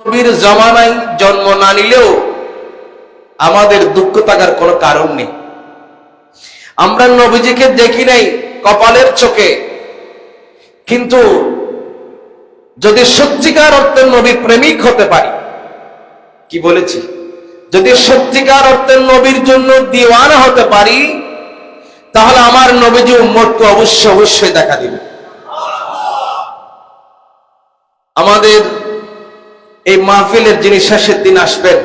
নবীর জমানায় জন্ম না নিলেও আমাদের দুঃখ থাকার কোনো কারণ নেই। আমরা নবীজিকে দেখি নাই কপালের চোখে। কিন্তু যদি সত্যিকার অর্থে নবী প্রেমিক হতে পারি, কি বলেছি? যদি সত্যিকার অর্থে নবীর জন্য দিওয়ানা হতে পারি, তাহলে আমার নবীজি উম্মতকে অবশ্যই অবশ্যই দেখা দিবে আমাদের এই মাহফিলের যিনি শেষের দিন আসবেন,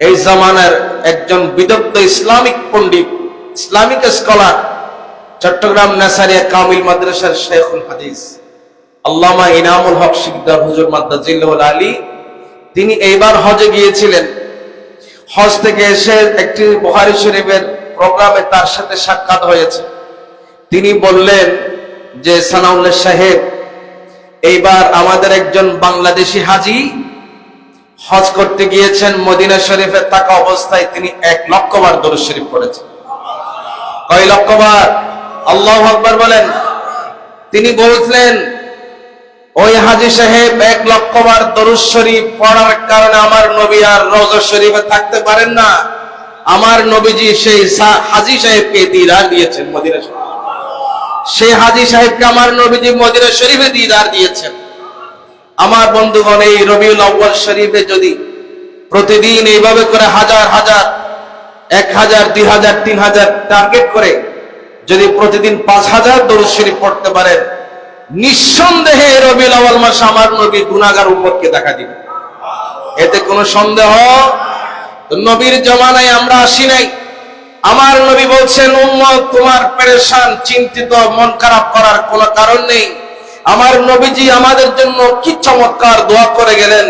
এই জামানার একজন বিদগ্ধ ইসলামিক পণ্ডিত, ইসলামিক স্কলার, চট্টগ্রাম নাসারিয়া কামিল মাদ্রাসার শেখুল হাদিস, আল্লামা ইনামুল হক শিকদার হুজুর মাদ্দাজিল্লাহুল আলী, তিনি এইবার হজে গিয়েছিলেন। হজ থেকে এসে একটি বুহারি শরীফের প্রোগ্রামে তার সাথে সাক্ষাৎ হয়েছে। তিনি বললেন যে সানাউল্লাহ সাহেব এইবার আমাদের একজন বাংলাদেশি হাজি হজ করতে গিয়েছেন মদিনা শরীফে, থাকা অবস্থায় তিনি এক লক্ষবার দরুদ শরীফ পড়েছেন। কয় লক্ষবার? আল্লাহ আকবার বলেন। তিনি বলছিলেন, ওই হাজি সাহেব এক লক্ষবার দরুদ শরীফ পড়ার কারণে আমার নবী আর রওজা শরীফে থাকতে পারেন না। আমার নবীজি সেই হাজি সাহেবকে দিদার দিয়েছেন মদিনা শরীফে। সেই হাজি সাহেবকে আমার নবীজি মদিনা শরীফে দিদার দিয়েছেন। আমার বন্ধুগণ, এই রবিউল আউ্বাল শরীফে যদি প্রতিদিন এইভাবে করে হাজার হাজার, এক হাজার, দুই হাজার, তিন হাজার টার্গেট করে যদি প্রতিদিন পাঁচ হাজার দরুদ শরীফ পড়তে পারেন, নিঃসন্দেহে রবিউল আউ্বাল মাসে আমার নবী গুনাগার উম্মতকে দেখা দিবে। এতে কোনো সন্দেহ? নবীর জমানায় আমরা আসি নাই। আমার নবী বলছেন, উম্মত, তোমার পেরেশান, চিন্তিত, মন খারাপ করার কোনো কারণ নেই। আমার নবীজি আমাদের জন্য কি চমৎকার দোয়া করে গেলেন।